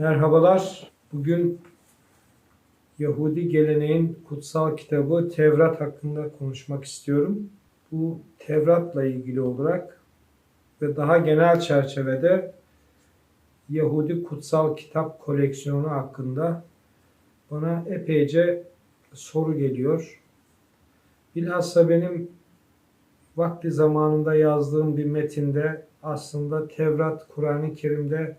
Merhabalar. Bugün Yahudi geleneğin kutsal kitabı Tevrat hakkında konuşmak istiyorum. Bu Tevrat'la ilgili olarak ve daha genel çerçevede Yahudi kutsal kitap koleksiyonu hakkında bana epeyce soru geliyor. Bilhassa benim vakti zamanında yazdığım bir metinde aslında Tevrat Kur'an-ı Kerim'de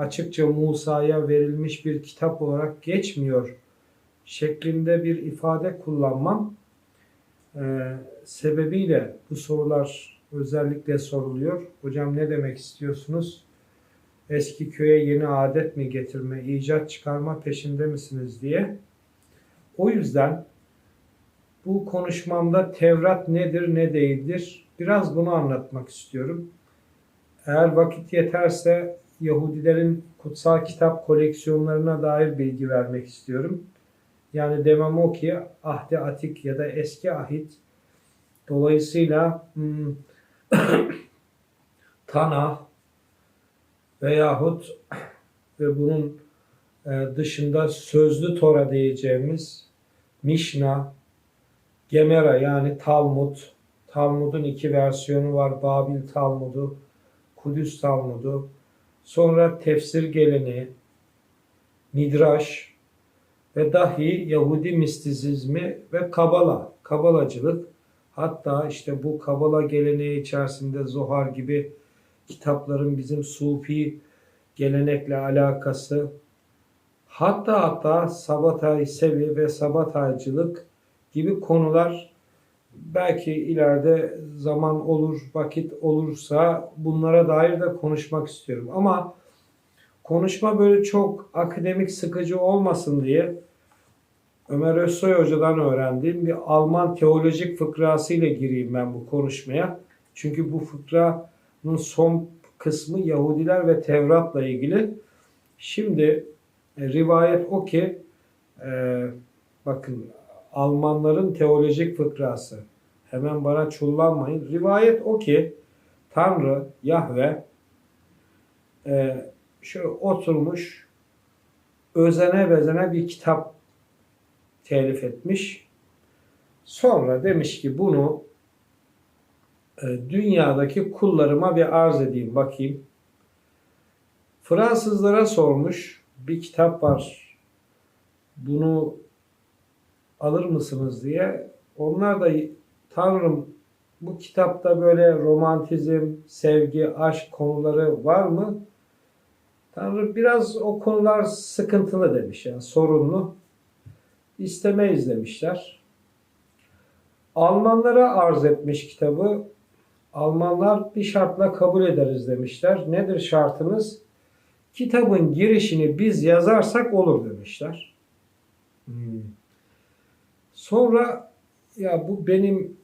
açıkça Musa'ya verilmiş bir kitap olarak geçmiyor şeklinde bir ifade kullanmam e, sebebiyle bu sorular özellikle soruluyor. Hocam ne demek istiyorsunuz? Eski köye yeni adet mi getirme, icat çıkarma peşinde misiniz diye. O yüzden bu konuşmamda Tevrat nedir ne değildir biraz bunu anlatmak istiyorum. Eğer vakit yeterse Yahudilerin kutsal kitap koleksiyonlarına dair bilgi vermek istiyorum. Yani demem o ki Ahdi Atik ya da Eski Ahit dolayısıyla hmm, Tanah veyahut ve bunun e, dışında sözlü Tora diyeceğimiz Mişna, Gemera yani Talmud, Talmud'un iki versiyonu var. Babil Talmud'u, Kudüs Talmud'u, sonra tefsir geleneği, Midraş ve dahi Yahudi mistizizmi ve Kabala, Kabalacılık. Hatta işte bu Kabala geleneği içerisinde Zohar gibi kitapların bizim Sufi gelenekle alakası, hatta hatta Sabatay Sevi ve Sabataycılık gibi konular belki ileride zaman olur, vakit olursa bunlara dair de konuşmak istiyorum. Ama konuşma böyle çok akademik sıkıcı olmasın diye Ömer Özsoy Hoca'dan öğrendiğim bir Alman teolojik fıkrası ile gireyim ben bu konuşmaya. Çünkü bu fıkranın son kısmı Yahudiler ve Tevrat'la ilgili. Şimdi e, rivayet o ki e, bakın Almanların teolojik fıkrası. Hemen bana çullanmayın. Rivayet o ki Tanrı, Yahve e, şöyle oturmuş özene bezene bir kitap telif etmiş. Sonra demiş ki bunu e, dünyadaki kullarıma bir arz edeyim bakayım. Fransızlara sormuş bir kitap var. Bunu alır mısınız diye. Onlar da Tanrım bu kitapta böyle romantizm, sevgi, aşk konuları var mı? Tanrı biraz o konular sıkıntılı demiş yani sorunlu. İstemeyiz demişler. Almanlara arz etmiş kitabı. Almanlar bir şartla kabul ederiz demişler. Nedir şartınız? Kitabın girişini biz yazarsak olur demişler. Hmm. Sonra ya bu benim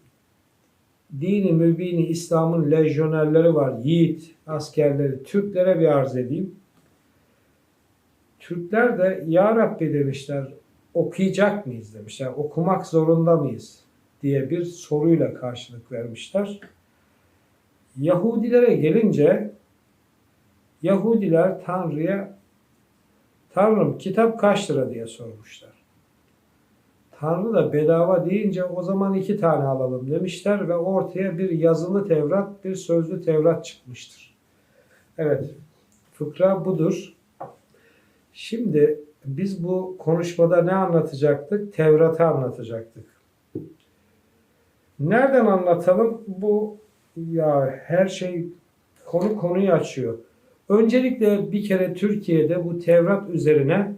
dini mübini İslam'ın lejyonerleri var. Yiğit askerleri. Türklere bir arz edeyim. Türkler de Ya Rabbi demişler okuyacak mıyız demişler. Okumak zorunda mıyız diye bir soruyla karşılık vermişler. Yahudilere gelince Yahudiler Tanrı'ya Tanrım kitap kaç lira diye sormuşlar. Tanrı da bedava deyince o zaman iki tane alalım demişler ve ortaya bir yazılı Tevrat, bir sözlü Tevrat çıkmıştır. Evet, fıkra budur. Şimdi biz bu konuşmada ne anlatacaktık? Tevrat'ı anlatacaktık. Nereden anlatalım? Bu ya her şey konu konuyu açıyor. Öncelikle bir kere Türkiye'de bu Tevrat üzerine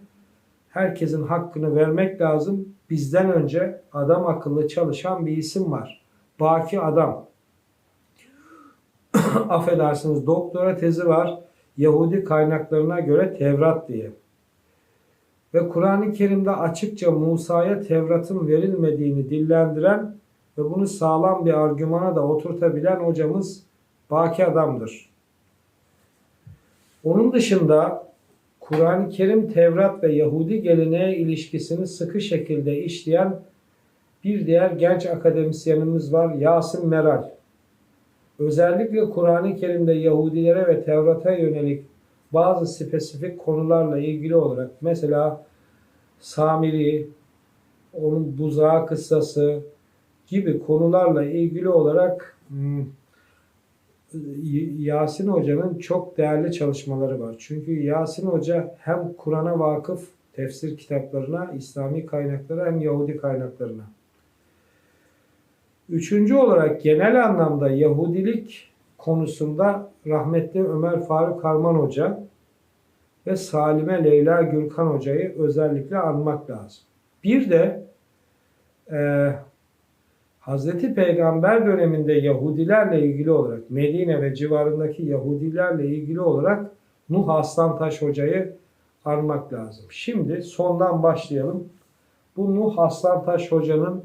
herkesin hakkını vermek lazım. Bizden önce adam akıllı çalışan bir isim var. Baki Adam. Affedersiniz doktora tezi var. Yahudi kaynaklarına göre Tevrat diye. Ve Kur'an-ı Kerim'de açıkça Musa'ya Tevrat'ın verilmediğini dillendiren ve bunu sağlam bir argümana da oturtabilen hocamız Baki Adam'dır. Onun dışında Kur'an-ı Kerim, Tevrat ve Yahudi geleneğe ilişkisini sıkı şekilde işleyen bir diğer genç akademisyenimiz var Yasin Meral. Özellikle Kur'an-ı Kerim'de Yahudilere ve Tevrat'a yönelik bazı spesifik konularla ilgili olarak mesela Samiri, onun buzağı kıssası gibi konularla ilgili olarak hmm, Yasin Hoca'nın çok değerli çalışmaları var. Çünkü Yasin Hoca hem Kur'an'a vakıf tefsir kitaplarına, İslami kaynaklara hem Yahudi kaynaklarına. Üçüncü olarak genel anlamda Yahudilik konusunda rahmetli Ömer Faruk Harman Hoca ve Salime Leyla Gürkan Hoca'yı özellikle anmak lazım. Bir de e, Hazreti Peygamber döneminde Yahudilerle ilgili olarak Medine ve civarındaki Yahudilerle ilgili olarak Nuh Aslantaş Hoca'yı anmak lazım. Şimdi sondan başlayalım. Bu Nuh Aslantaş Hoca'nın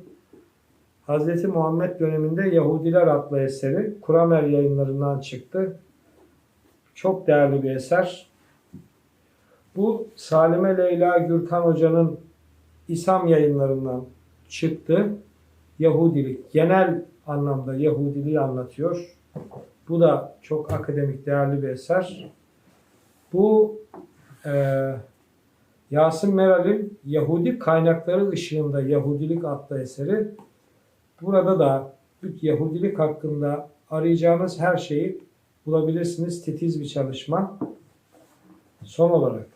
Hazreti Muhammed döneminde Yahudiler adlı eseri Kuramer yayınlarından çıktı. Çok değerli bir eser. Bu Salime Leyla Gürkan Hoca'nın İslam yayınlarından çıktı. Yahudilik, genel anlamda Yahudiliği anlatıyor. Bu da çok akademik, değerli bir eser. Bu e, Yasin Meral'in Yahudi kaynakları ışığında Yahudilik adlı eseri. Burada da Yahudilik hakkında arayacağınız her şeyi bulabilirsiniz. Titiz bir çalışma. Son olarak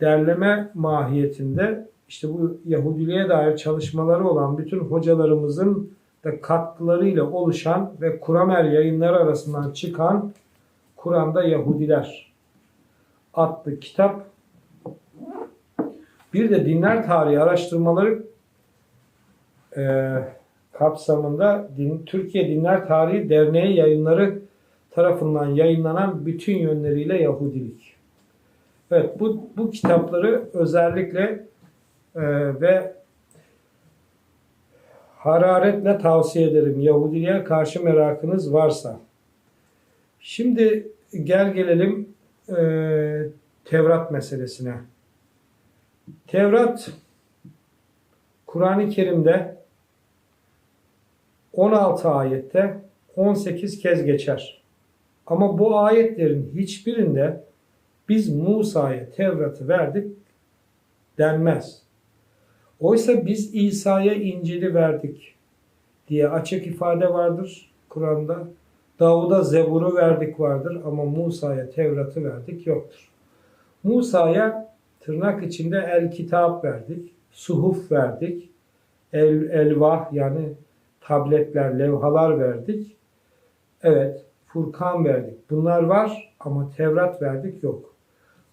derleme mahiyetinde işte bu Yahudiliğe dair çalışmaları olan bütün hocalarımızın da katkılarıyla oluşan ve Kuramer yayınları arasından çıkan Kur'an'da Yahudiler adlı kitap. Bir de dinler tarihi araştırmaları e, kapsamında din, Türkiye Dinler Tarihi Derneği yayınları tarafından yayınlanan bütün yönleriyle Yahudilik. Evet bu, bu kitapları özellikle ve hararetle tavsiye ederim Yahudiliğe karşı merakınız varsa. Şimdi gel gelelim e, Tevrat meselesine. Tevrat Kur'an-ı Kerim'de 16 ayette 18 kez geçer. Ama bu ayetlerin hiçbirinde biz Musa'ya Tevrat'ı verdik denmez. Oysa biz İsa'ya İncil'i verdik diye açık ifade vardır Kur'an'da. Davud'a Zebur'u verdik vardır ama Musa'ya Tevrat'ı verdik yoktur. Musa'ya tırnak içinde el kitap verdik, suhuf verdik, el, elvah yani tabletler, levhalar verdik. Evet, Furkan verdik. Bunlar var ama Tevrat verdik yok.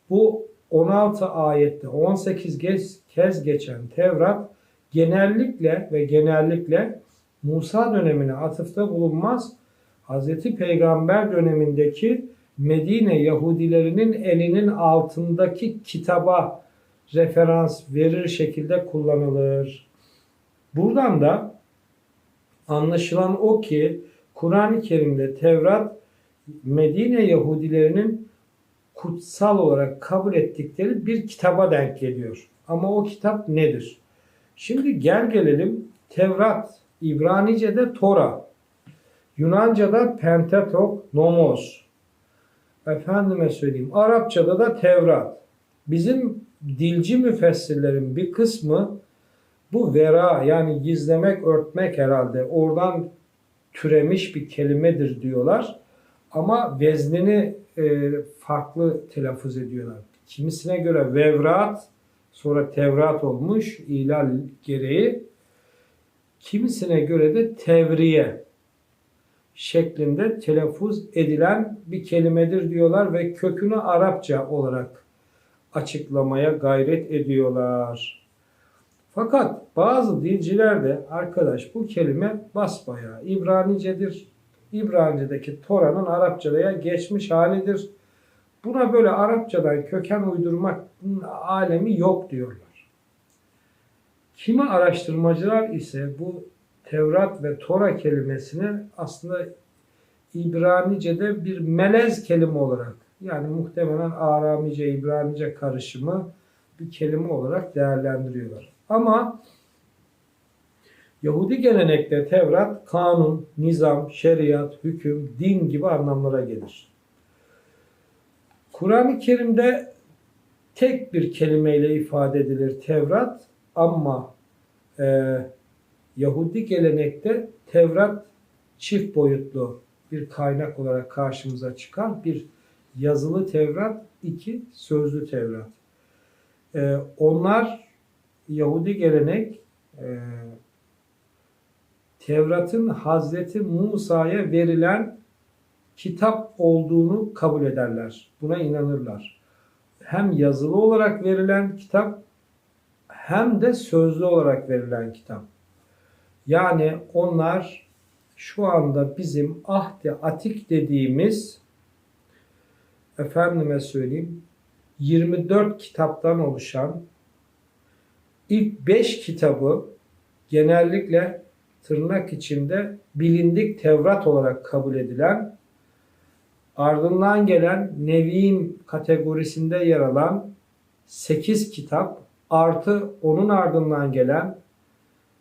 Bu 16 ayette 18 kez, geçen Tevrat genellikle ve genellikle Musa dönemine atıfta bulunmaz. Hazreti Peygamber dönemindeki Medine Yahudilerinin elinin altındaki kitaba referans verir şekilde kullanılır. Buradan da anlaşılan o ki Kur'an-ı Kerim'de Tevrat Medine Yahudilerinin kutsal olarak kabul ettikleri bir kitaba denk geliyor. Ama o kitap nedir? Şimdi gel gelelim Tevrat, İbranice'de Tora, Yunanca'da Pentateuch, Nomos. Efendime söyleyeyim, Arapça'da da Tevrat. Bizim dilci müfessirlerin bir kısmı bu vera yani gizlemek, örtmek herhalde oradan türemiş bir kelimedir diyorlar. Ama veznini e, farklı telaffuz ediyorlar. Kimisine göre Vevrat sonra Tevrat olmuş ilal gereği. Kimisine göre de Tevriye şeklinde telaffuz edilen bir kelimedir diyorlar ve kökünü Arapça olarak açıklamaya gayret ediyorlar. Fakat bazı dilciler de arkadaş bu kelime basbayağı İbranicedir. İbranice'deki Tora'nın Arapçaya geçmiş halidir. Buna böyle Arapçadan köken uydurmak alemi yok diyorlar. Kimi araştırmacılar ise bu Tevrat ve Tora kelimesini aslında İbranice'de bir melez kelime olarak yani muhtemelen Aramice, İbranice karışımı bir kelime olarak değerlendiriyorlar. Ama Yahudi gelenekte Tevrat kanun, nizam, şeriat, hüküm, din gibi anlamlara gelir. Kur'an-ı Kerim'de tek bir kelimeyle ifade edilir Tevrat ama e, Yahudi gelenekte Tevrat çift boyutlu bir kaynak olarak karşımıza çıkan bir yazılı Tevrat, iki sözlü Tevrat. E, onlar Yahudi gelenek e, Tevrat'ın Hazreti Musa'ya verilen kitap olduğunu kabul ederler. Buna inanırlar. Hem yazılı olarak verilen kitap hem de sözlü olarak verilen kitap. Yani onlar şu anda bizim ahdi atik dediğimiz efendime söyleyeyim 24 kitaptan oluşan ilk 5 kitabı genellikle tırnak içinde bilindik Tevrat olarak kabul edilen ardından gelen Nevim kategorisinde yer alan 8 kitap artı onun ardından gelen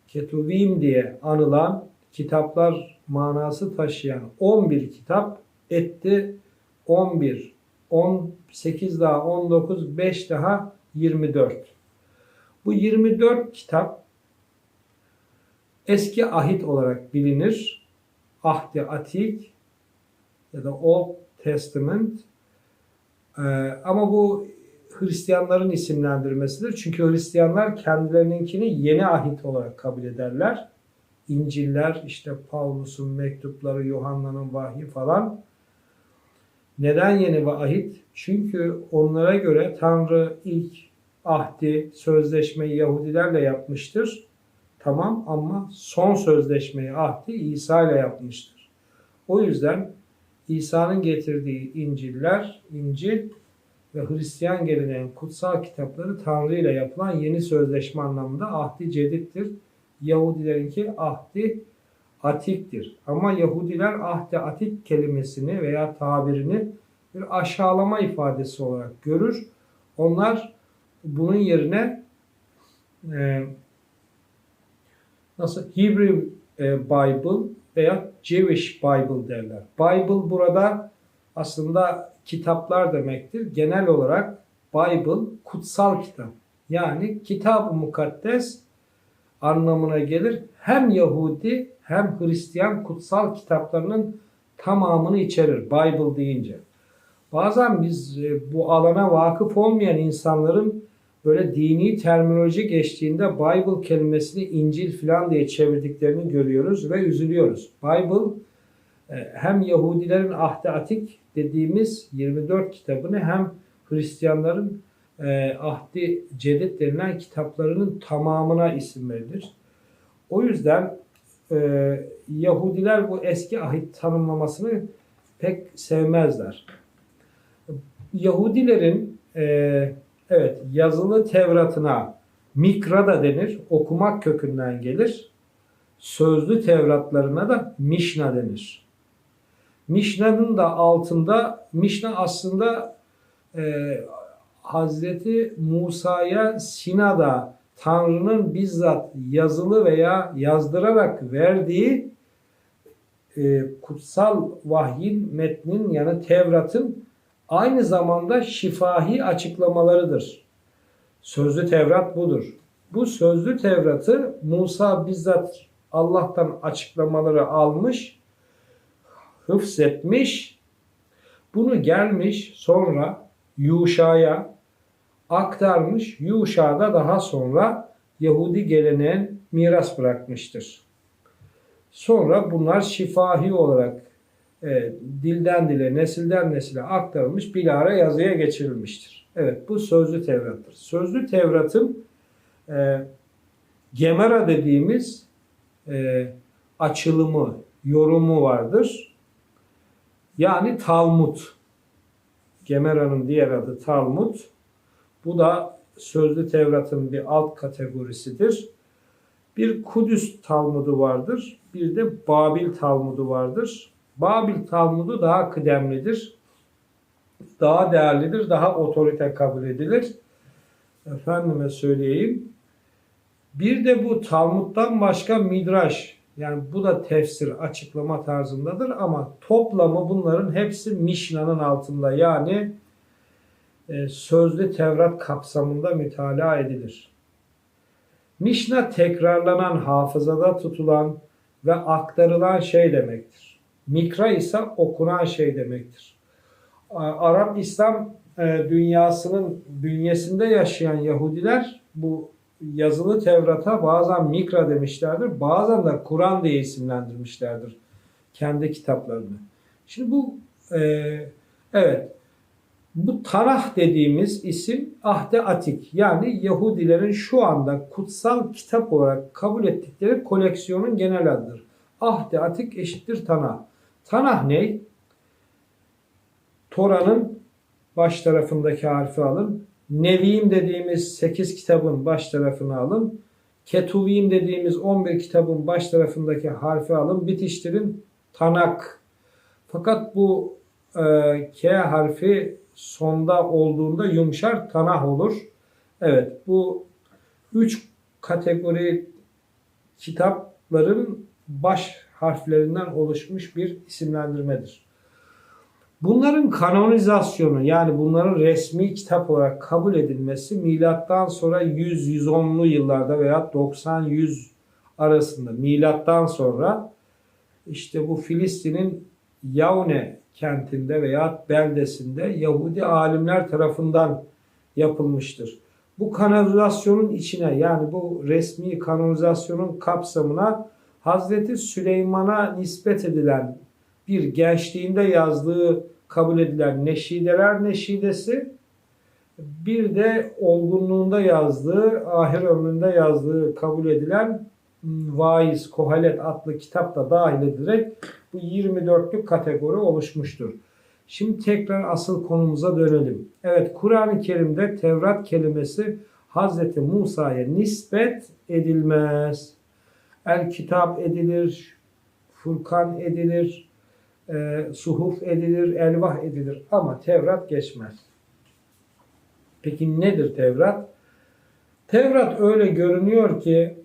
Ketuvim diye anılan kitaplar manası taşıyan 11 kitap etti 11 18 daha 19 5 daha 24. Bu 24 kitap eski ahit olarak bilinir. Ahdi Atik ya da Old Testament. Ee, ama bu Hristiyanların isimlendirmesidir. Çünkü Hristiyanlar kendilerininkini yeni ahit olarak kabul ederler. İnciller, işte Pavlus'un mektupları, Yuhanna'nın vahyi falan. Neden yeni ve ahit? Çünkü onlara göre Tanrı ilk ahdi, sözleşmeyi Yahudilerle yapmıştır. Tamam ama son sözleşmeyi ahdi İsa ile yapmıştır. O yüzden İsa'nın getirdiği İncil'ler, İncil ve Hristiyan geleneğin kutsal kitapları Tanrı ile yapılan yeni sözleşme anlamında ahdi cedittir. Yahudilerinki ahdi atiktir. Ama Yahudiler ahdi atik kelimesini veya tabirini bir aşağılama ifadesi olarak görür. Onlar bunun yerine e, nasıl Hebrew e, Bible veya Jewish Bible derler. Bible burada aslında kitaplar demektir. Genel olarak Bible kutsal kitap. Yani kitab-ı mukaddes anlamına gelir. Hem Yahudi hem Hristiyan kutsal kitaplarının tamamını içerir Bible deyince. Bazen biz e, bu alana vakıf olmayan insanların böyle dini terminoloji geçtiğinde Bible kelimesini İncil falan diye çevirdiklerini görüyoruz ve üzülüyoruz. Bible e, hem Yahudilerin ahdi atik dediğimiz 24 kitabını hem Hristiyanların e, ahdi cedid denilen kitaplarının tamamına isim verilir. O yüzden e, Yahudiler bu eski ahit tanımlamasını pek sevmezler. Yahudilerin e, evet yazılı Tevrat'ına mikra da denir. Okumak kökünden gelir. Sözlü Tevratlarına da Mişna denir. Mişna'nın da altında Mişna aslında e, Hazreti Musa'ya Sina'da Tanrı'nın bizzat yazılı veya yazdırarak verdiği e, kutsal vahyin metnin yani Tevrat'ın aynı zamanda şifahi açıklamalarıdır. Sözlü Tevrat budur. Bu sözlü Tevrat'ı Musa bizzat Allah'tan açıklamaları almış, hıfzetmiş, bunu gelmiş sonra Yuşa'ya aktarmış. Yuşa da daha sonra Yahudi geleneğin miras bırakmıştır. Sonra bunlar şifahi olarak e, dilden dile, nesilden nesile aktarılmış, bilahare yazıya geçirilmiştir. Evet bu sözlü Tevrat'tır. Sözlü Tevrat'ın e, Gemera dediğimiz e, açılımı, yorumu vardır. Yani Talmud. Gemera'nın diğer adı Talmud. Bu da sözlü Tevrat'ın bir alt kategorisidir. Bir Kudüs Talmudu vardır. Bir de Babil Talmudu vardır. Babil Talmudu daha kıdemlidir. Daha değerlidir. Daha otorite kabul edilir. Efendime söyleyeyim. Bir de bu Talmud'dan başka Midraş yani bu da tefsir açıklama tarzındadır ama toplamı bunların hepsi Mişna'nın altında. Yani e, sözlü Tevrat kapsamında mütalaa edilir. Mişna tekrarlanan, hafızada tutulan ve aktarılan şey demektir. Mikra ise okunan şey demektir. Arap İslam e, dünyasının bünyesinde yaşayan Yahudiler bu yazılı Tevrat'a bazen Mikra demişlerdir, bazen de Kur'an diye isimlendirmişlerdir kendi kitaplarını. Şimdi bu e, evet bu Tanah dediğimiz isim Ahde Atik yani Yahudilerin şu anda kutsal kitap olarak kabul ettikleri koleksiyonun genel adıdır. Ahde Atik eşittir Tanah. Tanah ne? Tora'nın baş tarafındaki harfi alın. Nevim dediğimiz 8 kitabın baş tarafını alın. Ketuvim dediğimiz 11 kitabın baş tarafındaki harfi alın. Bitiştirin Tanak. Fakat bu e, K harfi sonda olduğunda yumuşar Tanah olur. Evet bu üç kategori kitapların baş harflerinden oluşmuş bir isimlendirmedir. Bunların kanonizasyonu yani bunların resmi kitap olarak kabul edilmesi milattan sonra 100-110'lu yıllarda veya 90-100 arasında milattan sonra işte bu Filistin'in Yavne kentinde veya beldesinde Yahudi alimler tarafından yapılmıştır. Bu kanonizasyonun içine yani bu resmi kanonizasyonun kapsamına Hazreti Süleyman'a nispet edilen bir gençliğinde yazdığı kabul edilen Neşideler Neşidesi bir de olgunluğunda yazdığı, ahir ömründe yazdığı kabul edilen hmm, Vaiz, Kohelet adlı kitap da dahil edilerek bu 24'lük kategori oluşmuştur. Şimdi tekrar asıl konumuza dönelim. Evet Kur'an-ı Kerim'de Tevrat kelimesi Hazreti Musa'ya nispet edilmez. El kitap edilir, Furkan edilir, e, suhuf edilir, elvah edilir ama Tevrat geçmez. Peki nedir Tevrat? Tevrat öyle görünüyor ki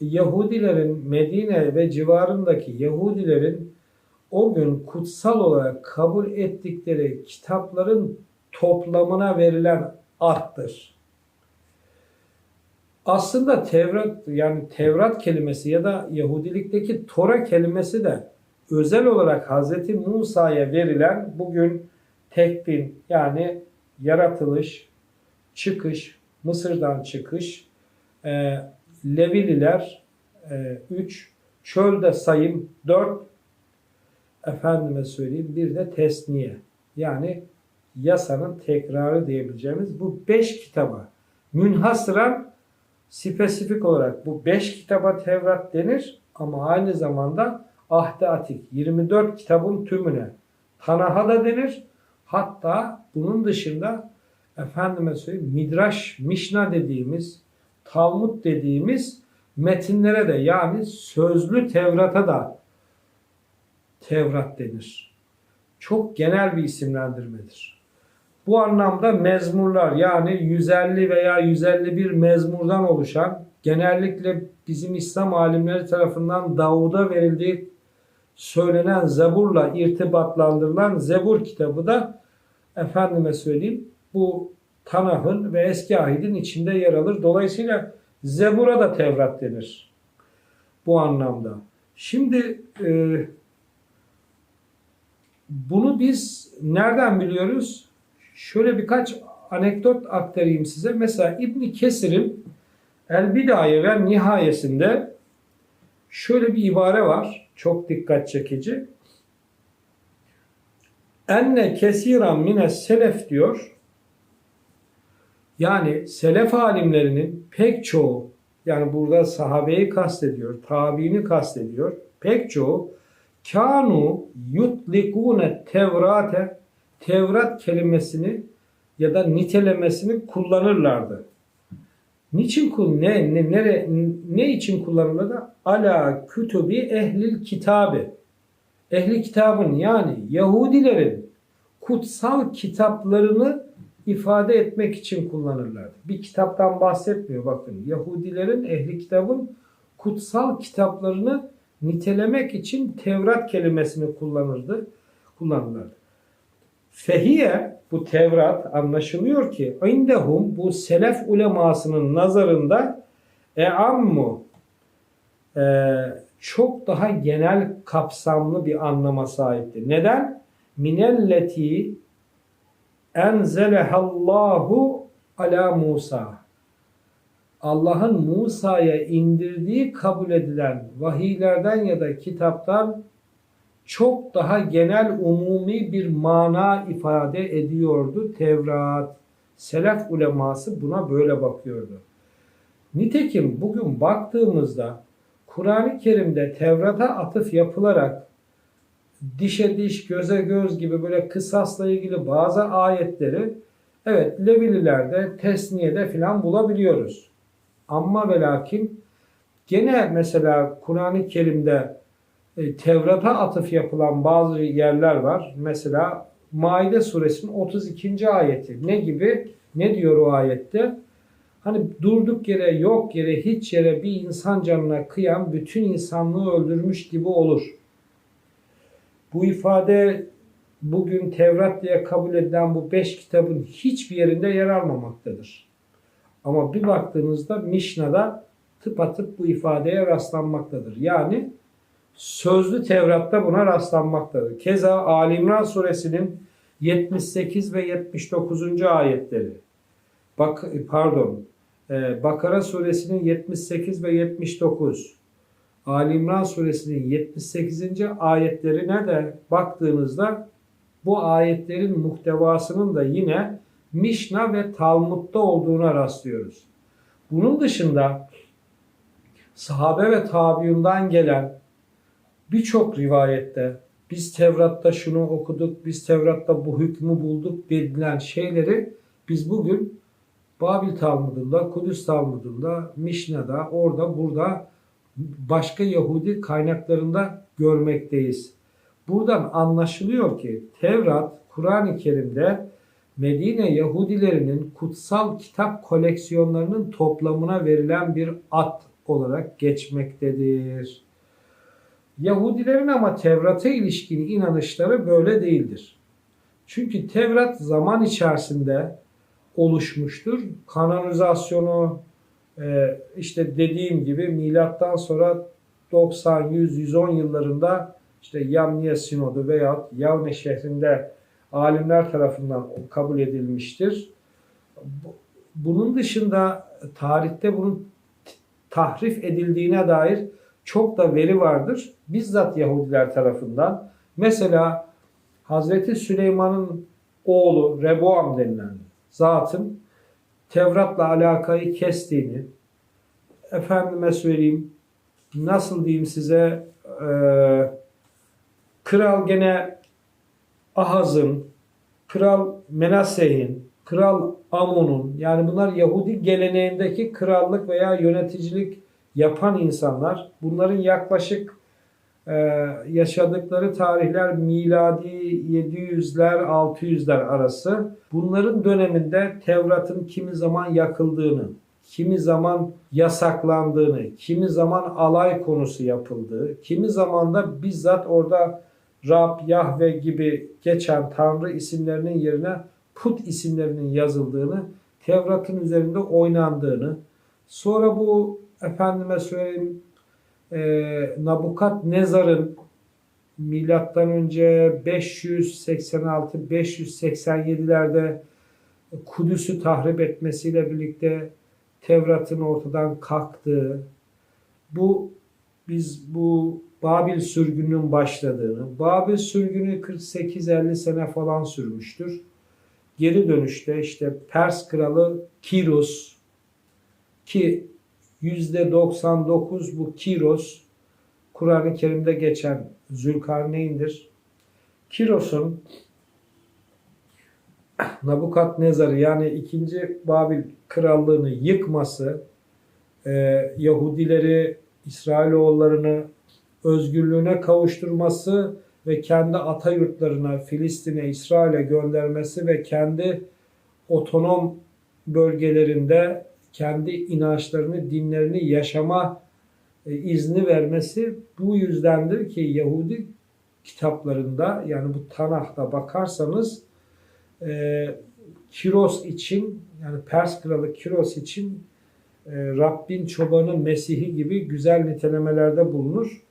Yahudilerin Medine ve civarındaki Yahudilerin o gün kutsal olarak kabul ettikleri kitapların toplamına verilen addır. Aslında Tevrat yani Tevrat kelimesi ya da Yahudilikteki Tora kelimesi de özel olarak Hz. Musa'ya verilen bugün tekvin yani yaratılış, çıkış, Mısır'dan çıkış, e, Levililer 3, çölde sayım 4, efendime söyleyeyim bir de tesniye. Yani yasanın tekrarı diyebileceğimiz bu 5 kitaba münhasıran spesifik olarak bu 5 kitaba Tevrat denir ama aynı zamanda Ahde Atik 24 kitabın tümüne Tanah'a da denir. Hatta bunun dışında efendime söyleyeyim Midraş, Mişna dediğimiz, Talmud dediğimiz metinlere de yani sözlü Tevrat'a da Tevrat denir. Çok genel bir isimlendirmedir. Bu anlamda mezmurlar yani 150 veya 151 mezmurdan oluşan genellikle bizim İslam alimleri tarafından Davud'a verildiği söylenen Zebur'la irtibatlandırılan Zebur kitabı da efendime söyleyeyim bu Tanah'ın ve Eski Ahit'in içinde yer alır. Dolayısıyla Zebur'a da Tevrat denir. Bu anlamda. Şimdi e, bunu biz nereden biliyoruz? Şöyle birkaç anekdot aktarayım size. Mesela İbn Kesir'in El Bidaye ve Nihayesinde şöyle bir ibare var. Çok dikkat çekici. Enne kesiran mine selef diyor. Yani selef alimlerinin pek çoğu yani burada sahabeyi kastediyor, tabiini kastediyor. Pek çoğu kanu yutlikune tevrate Tevrat kelimesini ya da nitelemesini kullanırlardı. Niçin kul ne ne nere ne için kullanılır Ala kütübi ehlil kitabı. Ehli kitabın yani Yahudilerin kutsal kitaplarını ifade etmek için kullanırlardı. Bir kitaptan bahsetmiyor bakın. Yahudilerin ehli kitabın kutsal kitaplarını nitelemek için Tevrat kelimesini kullanırdı, kullanırlardı. Fehiye bu Tevrat anlaşılıyor ki indehum bu selef ulemasının nazarında eammu e, çok daha genel kapsamlı bir anlama sahiptir. Neden? Minelleti enzelehallahu ala Musa. Allah'ın Musa'ya indirdiği kabul edilen vahiylerden ya da kitaptan çok daha genel umumi bir mana ifade ediyordu Tevrat. Selef uleması buna böyle bakıyordu. Nitekim bugün baktığımızda Kur'an-ı Kerim'de Tevrat'a atıf yapılarak dişe diş, göze göz gibi böyle kısasla ilgili bazı ayetleri evet Levililerde, Tesniye'de filan bulabiliyoruz. Ama ve lakin gene mesela Kur'an-ı Kerim'de e, Tevrat'a atıf yapılan bazı yerler var. Mesela Maide suresinin 32. ayeti. Ne gibi? Ne diyor o ayette? Hani durduk yere, yok yere, hiç yere bir insan canına kıyan bütün insanlığı öldürmüş gibi olur. Bu ifade bugün Tevrat diye kabul edilen bu beş kitabın hiçbir yerinde yer almamaktadır. Ama bir baktığınızda Mişna'da tıpatıp bu ifadeye rastlanmaktadır. Yani sözlü Tevrat'ta buna rastlanmaktadır. Keza Ali İmran suresinin 78 ve 79. ayetleri. Bak pardon. e, Bakara suresinin 78 ve 79. Ali İmran suresinin 78. ayetlerine de baktığınızda bu ayetlerin muhtevasının da yine Mişna ve Talmud'da olduğuna rastlıyoruz. Bunun dışında sahabe ve tabiundan gelen birçok rivayette biz Tevrat'ta şunu okuduk, biz Tevrat'ta bu hükmü bulduk dedilen şeyleri biz bugün Babil Talmud'unda, Kudüs Talmud'unda, Mişna'da, orada, burada başka Yahudi kaynaklarında görmekteyiz. Buradan anlaşılıyor ki Tevrat, Kur'an-ı Kerim'de Medine Yahudilerinin kutsal kitap koleksiyonlarının toplamına verilen bir ad olarak geçmektedir. Yahudilerin ama Tevrat'a ilişkin inanışları böyle değildir. Çünkü Tevrat zaman içerisinde oluşmuştur. Kanonizasyonu e, işte dediğim gibi milattan sonra 90, 100, 110 yıllarında işte Yamniye Sinodu veya Yavne şehrinde alimler tarafından kabul edilmiştir. Bunun dışında tarihte bunun tahrif edildiğine dair çok da veri vardır. Bizzat Yahudiler tarafından. Mesela Hazreti Süleyman'ın oğlu Reboam denilen zatın Tevrat'la alakayı kestiğini, efendime söyleyeyim, nasıl diyeyim size, e, kral gene Ahaz'ın, kral Menaseh'in, kral Amon'un, yani bunlar Yahudi geleneğindeki krallık veya yöneticilik yapan insanlar. Bunların yaklaşık e, yaşadıkları tarihler miladi 700'ler 600'ler arası. Bunların döneminde Tevrat'ın kimi zaman yakıldığını, kimi zaman yasaklandığını, kimi zaman alay konusu yapıldığı, kimi zaman da bizzat orada Rab, Yahve gibi geçen Tanrı isimlerinin yerine put isimlerinin yazıldığını, Tevrat'ın üzerinde oynandığını, sonra bu efendime söyleyeyim e, Nabukadnezar'ın milattan önce 586-587'lerde Kudüs'ü tahrip etmesiyle birlikte Tevrat'ın ortadan kalktığı, bu biz bu Babil sürgününün başladığını, Babil sürgünü 48-50 sene falan sürmüştür. Geri dönüşte işte Pers kralı Kiros ki %99 bu Kiros Kur'an-ı Kerim'de geçen Zülkarneyn'dir. Kiros'un Nabukadnezar'ı yani ikinci Babil krallığını yıkması, e, Yahudileri, İsrailoğullarını özgürlüğüne kavuşturması ve kendi ata yurtlarına, Filistin'e, İsrail'e göndermesi ve kendi otonom bölgelerinde kendi inançlarını, dinlerini yaşama e, izni vermesi bu yüzdendir ki Yahudi kitaplarında yani bu Tanah'ta bakarsanız e, Kiros için yani Pers kralı Kiros için e, Rabbin çobanı Mesih'i gibi güzel nitelemelerde bulunur.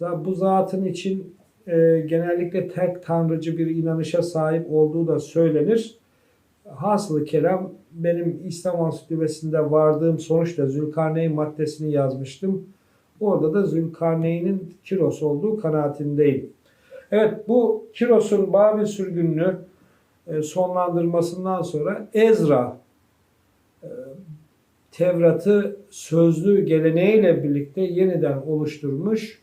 Bu zatın için e, genellikle tek tanrıcı bir inanışa sahip olduğu da söylenir. Hasılı kelam benim İslam Ansiklopedisi'nde vardığım sonuçta Zülkarneyn maddesini yazmıştım. Orada da Zülkarneyn'in Kiros olduğu kanaatindeyim. Evet bu Kiros'un Babil sürgününü e, sonlandırmasından sonra Ezra e, Tevrat'ı sözlü geleneğiyle birlikte yeniden oluşturmuş.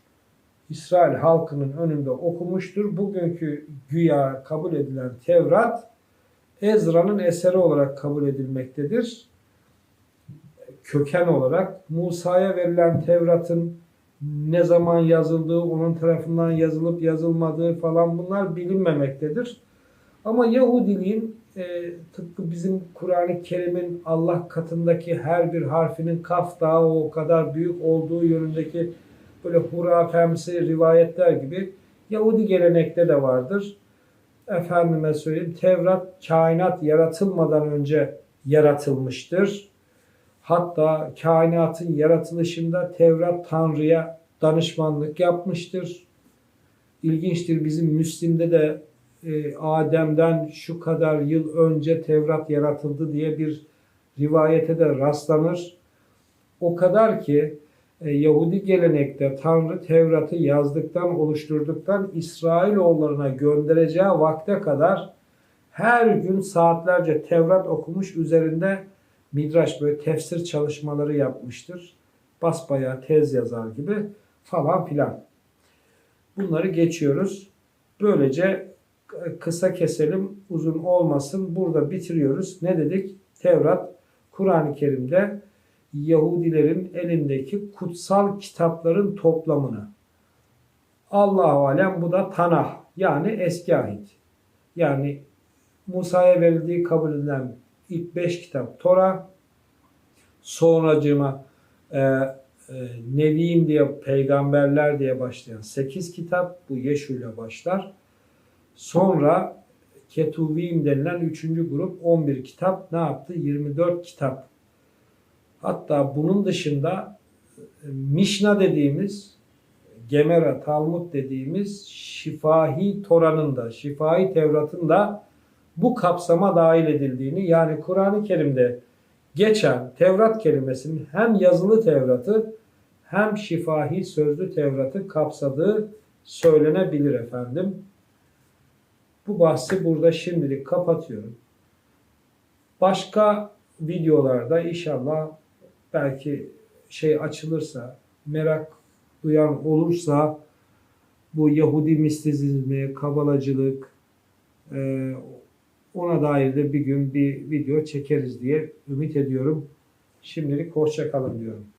İsrail halkının önünde okumuştur. Bugünkü güya kabul edilen Tevrat Ezra'nın eseri olarak kabul edilmektedir. Köken olarak Musa'ya verilen Tevrat'ın ne zaman yazıldığı, onun tarafından yazılıp yazılmadığı falan bunlar bilinmemektedir. Ama Yahudiliğin e, tıpkı bizim Kur'an-ı Kerim'in Allah katındaki her bir harfinin kaf dağı o kadar büyük olduğu yönündeki böyle hurafemsi rivayetler gibi Yahudi gelenekte de vardır. Efendime söyleyeyim Tevrat kainat yaratılmadan önce yaratılmıştır. Hatta kainatın yaratılışında Tevrat Tanrı'ya danışmanlık yapmıştır. İlginçtir bizim Müslim'de de e, Adem'den şu kadar yıl önce Tevrat yaratıldı diye bir rivayete de rastlanır. O kadar ki Yahudi gelenekte Tanrı Tevrat'ı yazdıktan, oluşturduktan İsrailoğullarına göndereceği vakte kadar her gün saatlerce Tevrat okumuş üzerinde Midraş böyle tefsir çalışmaları yapmıştır. Basbayağı tez yazar gibi falan filan. Bunları geçiyoruz. Böylece e, kısa keselim, uzun olmasın. Burada bitiriyoruz. Ne dedik? Tevrat, Kur'an-ı Kerim'de Yahudilerin elindeki kutsal kitapların toplamını. Allahu alem bu da Tanah yani eski ahit. Yani Musa'ya verildiği kabul edilen ilk beş kitap Tora, sonracıma e, e, Neviyim diye peygamberler diye başlayan sekiz kitap bu Yeşu ile başlar. Sonra Ketuvim denilen üçüncü grup 11 kitap ne yaptı? 24 kitap. Hatta bunun dışında e, Mişna dediğimiz Gemera, Talmud dediğimiz Şifahi Tora'nın da, Şifahi Tevrat'ın da bu kapsama dahil edildiğini yani Kur'an-ı Kerim'de geçen Tevrat kelimesinin hem yazılı Tevrat'ı hem şifahi sözlü Tevrat'ı kapsadığı söylenebilir efendim. Bu bahsi burada şimdilik kapatıyorum. Başka videolarda inşallah belki şey açılırsa, merak duyan olursa bu Yahudi mistizmi, kabalacılık, e, ona dair de bir gün bir video çekeriz diye ümit ediyorum. Şimdilik hoşça kalın diyorum.